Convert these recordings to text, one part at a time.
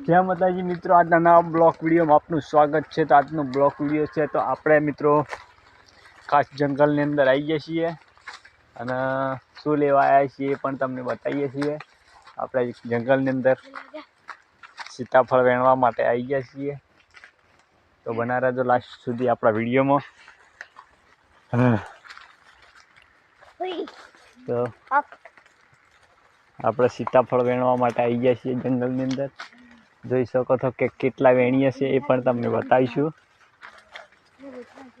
જય માતાજી મિત્રો આજના નવા બ્લોક વિડીયોમાં આપનું સ્વાગત છે. તો આજનો બ્લોક વીડિયો છે તો આપણે મિત્રો ખાસ જંગલની અંદર આવી ગયા છીએ અને શું લેવા આવ્યા છીએ એ પણ તમને બતાવીએ છીએ. આપણે જંગલની અંદર સીતાફળ વેણવા માટે આવી ગયા છીએ. તો બના રહેજો લાસ્ટ સુધી આપણા વિડીયોમાં. તો આપણે સીતાફળ વેણવા માટે આવી ગયા છીએ જંગલની અંદર. જોઈ શકો છો કે કેટલા વેણીએ છે એ પણ તમને બતાવીશું.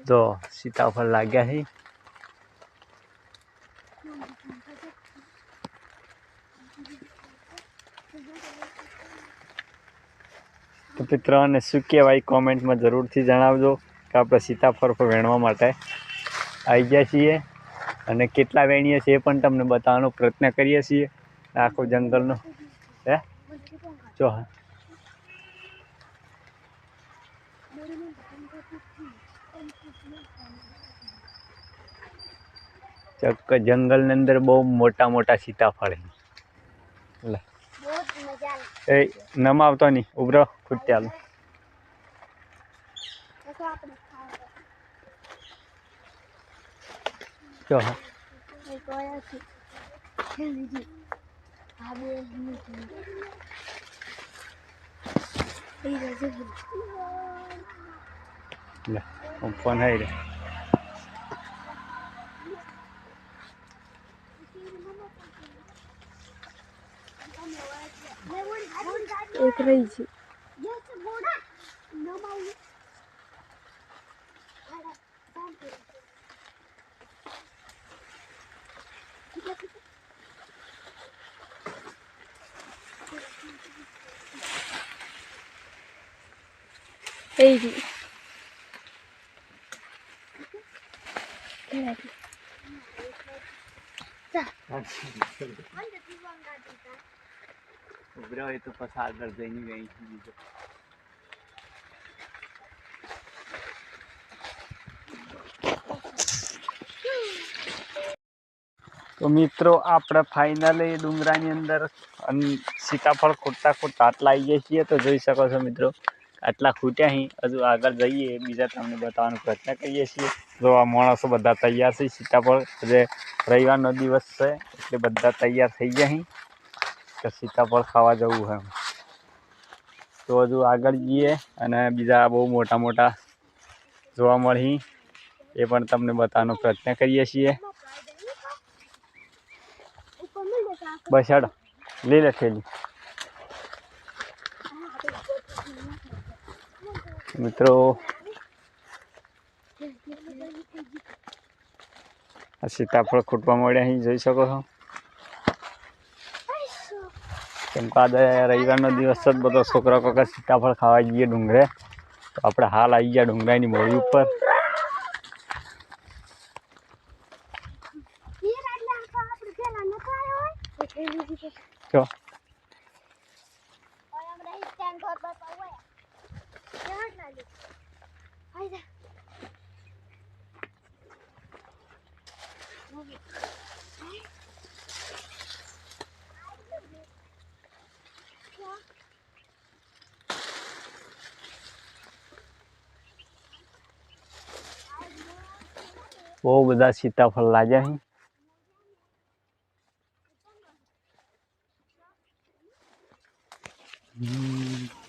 જો સીતાફળ લાગ્યા છે. તો મિત્રોને શું કહેવાય કોમેન્ટમાં જરૂરથી જણાવજો કે આપણે સીતાફળ વેણવા માટે આવી ગયા છીએ અને કેટલા વેણીએ છીએ એ પણ તમને બતાવવાનો પ્રયત્ન કરીએ છીએ. આખો જંગલનો, હે? જો, હા. ચક્ક જંગલની અંદર બહુ મોટા મોટા સીતાફળ એ નમાવતો નહીં. ઉભરો ખૂટ્યાલો જો લે ફોન હઈ રે એક રહી છે થઈ ગયું ઉભરા હોય તો પછી આગળ જઈને ગઈ બીજો તો મિત્રો આપણે ફાઇનલી ડુંગરાની અંદર સીતાફળ ખોટતા ખોટતા આટલા આવી આવીએ છીએ તો જોઈ શકો છો મિત્રો. આટલા ખૂટ્યા અહીં હજુ આગળ જઈએ, બીજા તમને બતાવવાનો પ્રયત્ન કરીએ છીએ. જો આ માણસો બધા તૈયાર છે સીતાફળ જે રવિવારનો દિવસ છે, એટલે બધા તૈયાર થઈ ગયા અહીં કે સીતાફળ ખાવા જવું હોય તો હજુ આગળ જઈએ અને બીજા બહુ મોટા મોટા જોવા મળી એ પણ તમને બતાવવાનો પ્રયત્ન કરીએ છીએ. બસ હેડો, લઈ લે થેલી. મિત્રો. આ સીતાફળ ખૂટવા મળ્યા, અહીં જોઈ શકો છો. કેમ કે આજે રવિવારનો દિવસ જ બધો છોકરા કોકા સીતાફળ ખાવા જઈએ ડુંગરે. તો આપણે હાલ આવી ગયા ડુંગરાની મોડી ઉપર. જો. બહુ બધા સીતાફળ લાગ્યા અહીં હમ.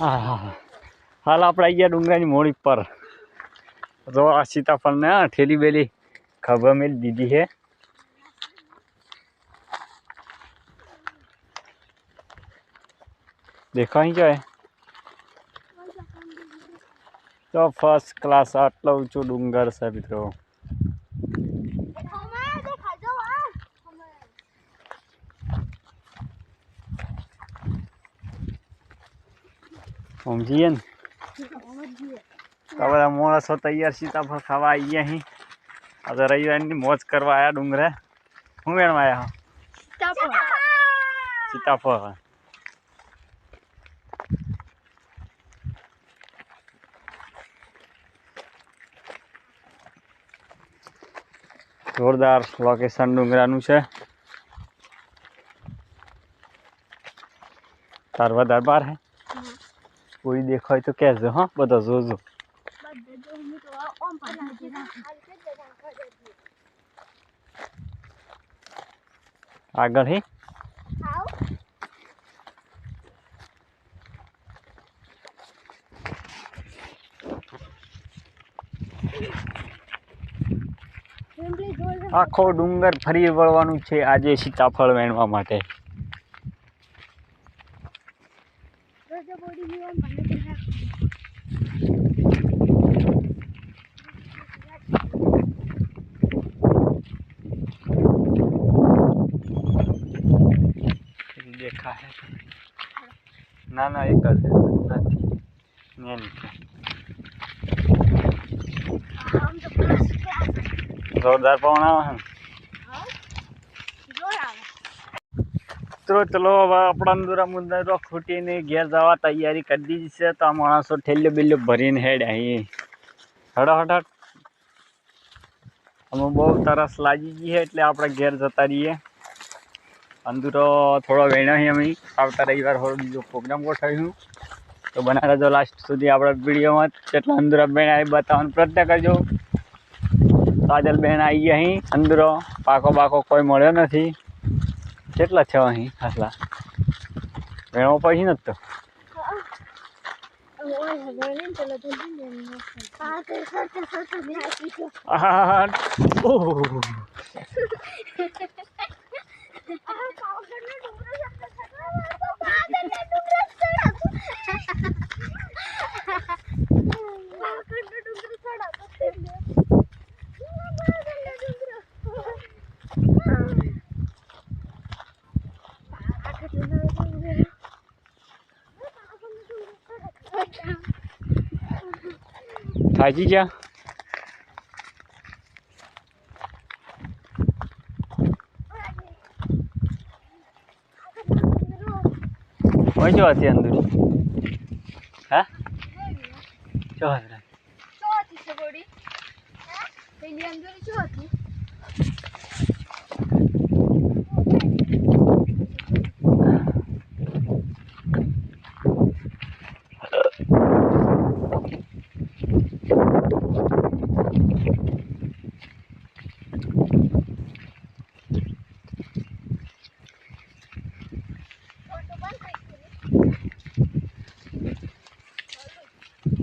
હા હા હા. હાલ આપણે આવી ગયા ડુંગરાની મોડી પર. તો આ સીતાફળને ઠેલી બેલી ખભા મેલ દીધી છે. દેખાય જાય તો ફર્સ્ટ ક્લાસ આટલો ઊંચો ડુંગર છે, મિત્રો. સમજીએ ને તો બધા માણસો તૈયાર સીતાફળ ખાવા આવી ગયા અહીં આ તો રવિવારની મોજ કરવા આવ્યા ડુંગરે હું વેણવા આવ્યા સીતાફળ સીતાફળ જોરદાર લોકેશન ડુંગરાનું છે તાર વધારે બાર હે કોઈ દેખાય તો કહેજો હા બધા જોજો. આગળ હે? આખો ડુંગર ફરી વળવાનું છે આજે સીતાફળ વેણવા માટે. ના ના એક જ. જોરદાર પવન આવે. મિત્રો ચલો હવે આપણા અંદુરા મુંદરો ખૂટીને ઘેર જવા તૈયારી કરી દીધી છે, તો આ માણસો ઠેલ્યો બિલ્યો ભરીને હેડ અહીં હડો હડ અમે બહુ તરસ લાગી ગઈ એટલે આપણે ઘેર જતા રહીએ અંદુરો થોડો વેણો અહીં અમે. આવતા રવિવાર થોડો બીજો પ્રોગ્રામ ગોઠવ્યું તો બના જો લાસ્ટ સુધી આપણા વિડીયોમાં કેટલા અંદુરા બેન આવી બતાવવાનો પ્રયત્ન કરજો. કાજલ બેન આવી ગયા અહીં અંદરો પાકો બાકો કોઈ મળ્યો નથી. કેટલા છે અહીં? આટલા વેણો પછી નથી તો? ઓહ. થાકી ગયા? કોઈ જો હતી અંદર? હા? જો હતી.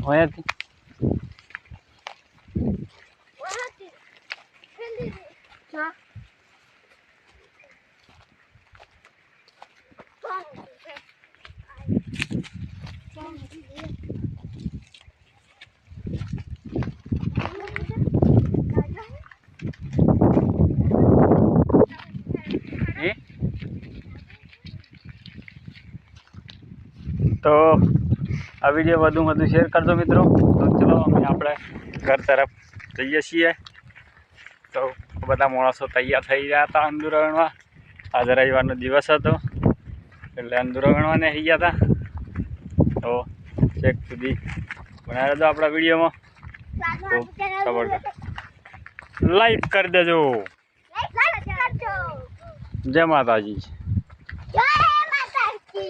હોય એ તો આ વીડિયો વધુ વધુ શેર કરજો મિત્રો તો ચલો અમે આપણે ઘર તરફ જઈએ છીએ તો બધા માણસો તૈયાર થઈ ગયા હતા ગણવા આજે રવિવારનો દિવસ હતો એટલે ગણવાને થઈ ગયા હતા તો ચેક સુધી બનાવી દો આપણા વિડીયોમાં લાઈક કરી દેજો જય માતાજી